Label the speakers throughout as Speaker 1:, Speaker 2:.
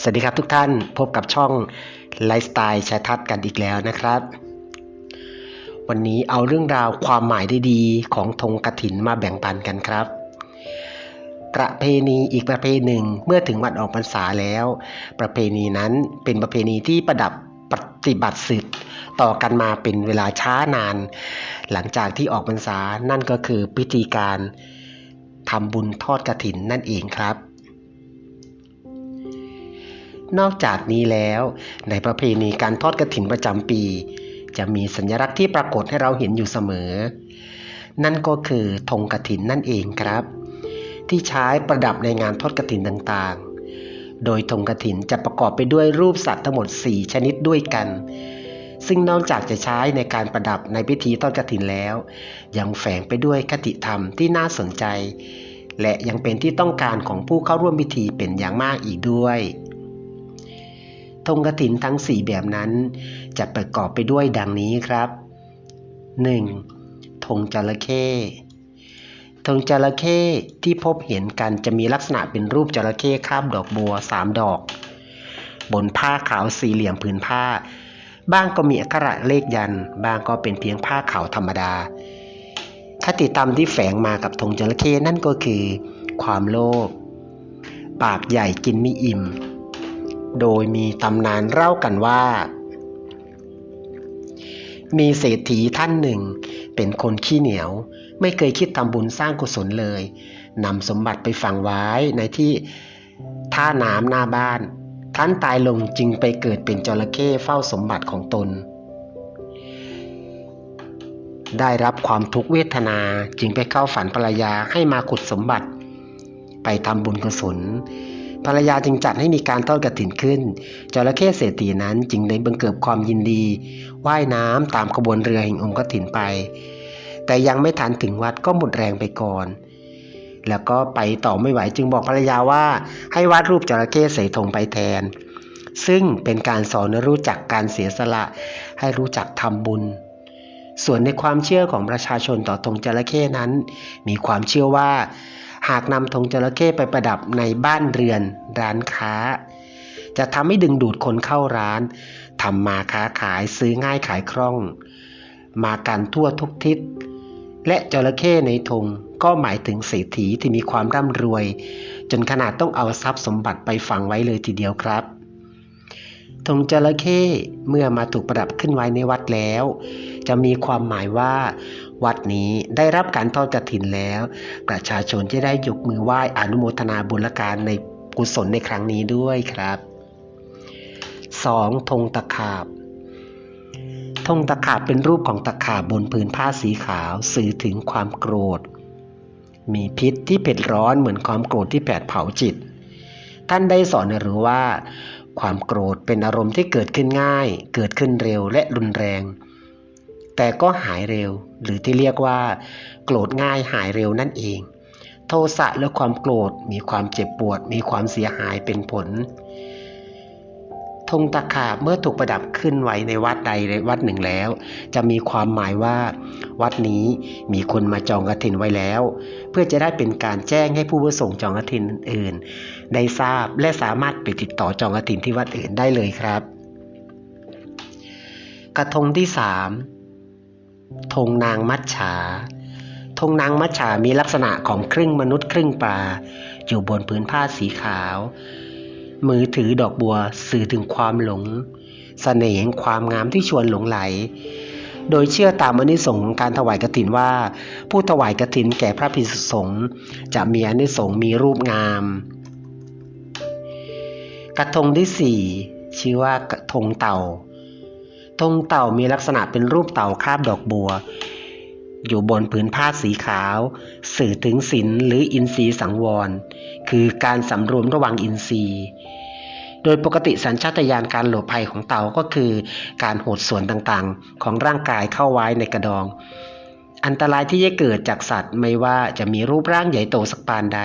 Speaker 1: สวัสดีครับทุกท่านพบกับช่องไลฟ์สไตล์ชายทัศน์กันอีกแล้วนะครับ วันนี้เอาเรื่องราวความหมายดีๆของธงกฐินมาแบ่งปันกันครับ ประเพณีอีกประเพณีหนึ่งเมื่อถึงวันออกพรรษาแล้ว ประเพณีนั้นเป็นประเพณีที่ประดับปฏิบัติสืบต่อกันมาเป็นเวลาช้านาน หลังจากที่ออกพรรษานั่นก็คือพิธีการทำบุญทอดกฐินนั่นเองครับ นอกจากนี้แล้ว ในประเพณีการทอดกฐินประจำปี จะมีสัญลักษณ์ที่ปรากฏให้เราเห็นอยู่เสมอ นั่นก็คือธงกฐินนั่นเองครับ ที่ใช้ประดับในงานทอดกฐินต่างๆ โดยธงกฐินจะประกอบไปด้วยรูปสัตว์ทั้งหมด 4 ชนิดด้วยกัน ซึ่งนอกจากจะใช้ในการประดับในพิธีทอดกฐินแล้ว ยังแฝงไปด้วยคติธรรมที่น่าสนใจ และยังเป็นที่ต้องการของผู้เข้าร่วมพิธีเป็นอย่างมากอีกด้วย ธงกฐินทั้ง 4 แบบนั้น จะประกอบไปด้วยดังนี้ครับ 1. ธงจระเข้ธงจระเข้ที่พบเห็นกันจะมีลักษณะเป็นรูปจระเข้คาบดอกบัว 3 ดอก บนผ้าขาวสี่เหลี่ยมผืนผ้า บ้างก็มีอักขระเลขยัน บ้างก็เป็นเพียงผ้าขาวธรรมดา คติธรรมที่แฝงมากับธงจระเข้นั่นก็คือ ความโลภปากใหญ่กินไม่อิ่ม โดยมีตำนานเล่ากันว่า มีเศรษฐีท่านหนึ่ง เป็นคนขี้เหนียว ไม่เคยคิดทำบุญสร้างกุศลเลยนำสมบัติไปฝังไว้ในที่ท่าน้ำหน้าบ้าน ท่านตายลงจึงไปเกิดเป็นจระเข้เฝ้าสมบัติของตน ได้รับความทุกขเวทนาจึงไปเข้าฝันภรรยาให้มาขุดสมบัติ ไปทำบุญกุศล ภรรยาจึงจัดให้มีการทอดกระถินขึ้น จระเข้เศรษฐีนั้นจึงได้บังเกิดความยินดี ว่ายน้ำตามขบวนเรือแห่งองค์กถินไป แต่ยังไม่ทันถึงวัดก็หมดแรงไปก่อน แล้วก็ไปต่อไม่ไหวจึงบอกภรรยาว่าให้วาดรูปจระเข้ใส่ธงไปแทน ซึ่งเป็นการสอนรู้จักการเสียสละ ให้รู้จักทำบุญส่วนในความเชื่อของประชาชนต่อธงจระเข้นั้น มีความเชื่อว่า หากนำธงจระเข้ไปประดับในบ้านเรือนร้านค้า จะทำให้ดึงดูดคนเข้าร้านทำมาค้าขายซื้อง่ายขายคล่อง มากันทั่วทุกทิศ และจระเข้ในธงก็หมายถึงเศรษฐีที่มีความร่ำรวย จนขนาดต้องเอาทรัพย์สมบัติไปฝังไว้เลยทีเดียวครับธงจระเข้เมื่อมาถูกประดับขึ้นไว้ในวัดแล้ว จะมีความหมายว่า วัดนี้ได้รับการทอดกฐินแล้ว ประชาชนจะได้ยกมือไหว้อนุโมทนาบุญการในกุศลในครั้งนี้ด้วยครับ 2. ธงตะขาบธงตะขาบเป็นรูปของตะขาบบนผืนผ้าสีขาวสื่อถึงความโกรธ มีพิษที่เผ็ดร้อนเหมือนความโกรธที่แผดเผาจิต ท่านได้สอนหรู้ว่า ความโกรธเป็นอารมณ์ที่เกิดขึ้นง่าย เกิดขึ้นเร็วและรุนแรง แต่ก็หายเร็ว หรือที่เรียกว่า โกรธง่ายหายเร็วนั่นเอง โทสะและความโกรธมีความเจ็บปวด มีความเสียหายเป็นผลธงตะขาบเมื่อถูกประดับขึ้นไว้ในวัดใดวัดหนึ่งแล้ว จะมีความหมายว่า วัดนี้มีคนมาจองกฐินไว้แล้ว เพื่อจะได้เป็นการแจ้งให้ผู้ประสงค์จองกฐินอื่นๆได้ทราบและสามารถไปติดต่อจองกฐินที่วัดอื่นได้เลยครับ กระทงที่สาม ธงนางมัจฉาธงนางมัจฉามีลักษณะของครึ่งมนุษย์ครึ่งปลา อยู่บนพื้นผ้าสีขาว มือถือดอกบัวสื่อถึงความหลงสเสน่ห์แห่งความงามที่ชวนหลงไหล โดยเชื่อตามอนิสงส์ของการถวายกฐินว่า ผู้ถวายกฐินแก่พระภิกษุสงฆ์จะมีอนิสงส์มีรูปงาม กระทงที่สี่ชื่อว่ากระทงเต่า ธงเต่ามีลักษณะเป็นรูปเต่าคาบดอกบัว อยู่บนผืนผ้าสีขาว สื่อถึงศีลหรืออินทรีย์สังวร คือการสำรวมระวังอินทรีย์ โดยปกติสัญชาตญาณการหลบภัยของเต่าก็คือ การหดส่วนต่างๆ ของร่างกายเข้าไว้ในกระดอง อันตรายที่จะเกิดจากสัตว์ไม่ว่าจะมีรูปร่างใหญ่โตสักปานใด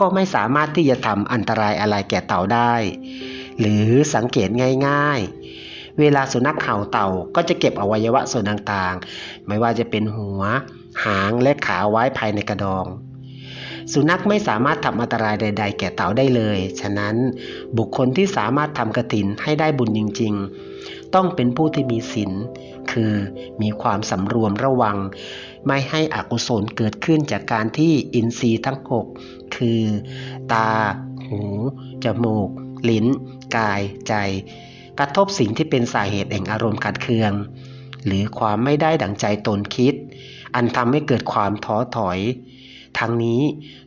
Speaker 1: ก็ไม่สามารถที่จะทำอันตรายอะไรแก่เต่าได้ หรือสังเกตง่ายๆ เวลาสุนัขเห่าเต่าก็จะเก็บอวัยวะส่วนต่างๆ ไม่ว่าจะเป็นหัว หางและขาไว้ภายในกระดอง สุนัขไม่สามารถทำอันตรายใด ๆ แก่เต่าได้เลย ฉะนั้นบุคคลที่สามารถทำกระถินให้ได้บุญจริง ๆ ต้องเป็นผู้ที่มีศีลคือมีความสำรวมระวัง ไม่ให้อกุศลเกิดขึ้นจากการที่อินทรีย์ทั้งหกคือ ตา หู จมูก ลิ้น กาย ใจ กระทบสิ่งที่เป็นสาเหตุแห่งอารมณ์ขัดเคือง หรือความไม่ได้ดังใจตนคิด อันทำให้เกิดความท้อถอยทั้งนี้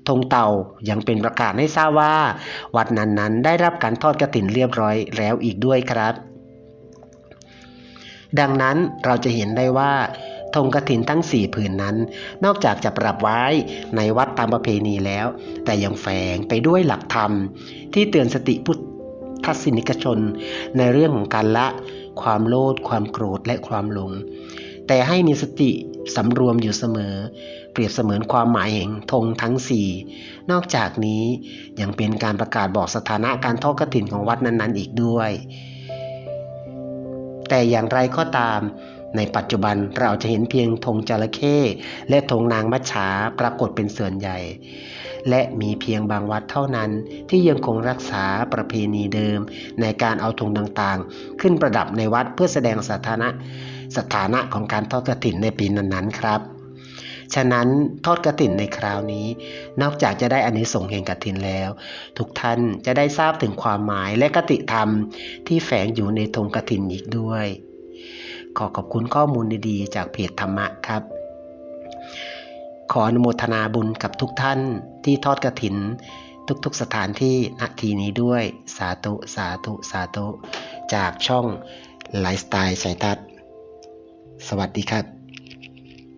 Speaker 1: ธงเต่ายังเป็นประกาศให้ทราบว่า วัดนั้นๆ ได้รับการทอดกระถินเรียบร้อยแล้วอีกด้วยครับ ดังนั้นเราจะเห็นได้ว่าธงกฐินทั้งสี่ผืนนั้น นอกจากจะปรับไว้ในวัดตามประเพณีแล้ว แต่ยังแฝงไปด้วยหลักธรรม ที่เตือนสติพุทธ ทัศนิกชน ในเรื่องของการละความโลภความโกรธและความหลง แต่ให้มีสติสำรวมอยู่เสมอ เปรียบเสมือนความหมายแห่งธงทั้งสี่นอกจากนี้ยังเป็นการประกาศบอกสถานะการทอดกฐินของวัดนั้นๆ อีกด้วย แต่อย่างไรก็ตามในปัจจุบันเราจะเห็นเพียงธงจระเข้และธงนางมัจฉาปรากฏเป็นส่วนใหญ่ และมีเพียงบางวัดเท่านั้น ที่ยังคงรักษาประเพณีเดิม ในการเอาธงต่างๆ ขึ้นประดับในวัดเพื่อแสดงสถานะสถานะของการทอดกฐินในปีนั้นๆครับ ฉะนั้นทอดกฐินในคราวนี้ นอกจากจะได้อานิสงส์แห่งกฐินแล้ว ทุกท่านจะได้ทราบถึงความหมายและกติธรรมที่แฝงอยู่ในธงกฐินอีกด้วย ขอขอบคุณข้อมูลดีๆ จากเพจธรรมะครับ ขออนุโมทนาบุญกับทุกท่านที่ทอดกระถิน ทุกๆสถานที่นาทีนี้ด้วยสาธุสาธุสาธุ จากช่องไลฟ์สไตล์ชัยทัศสวัสดีครับ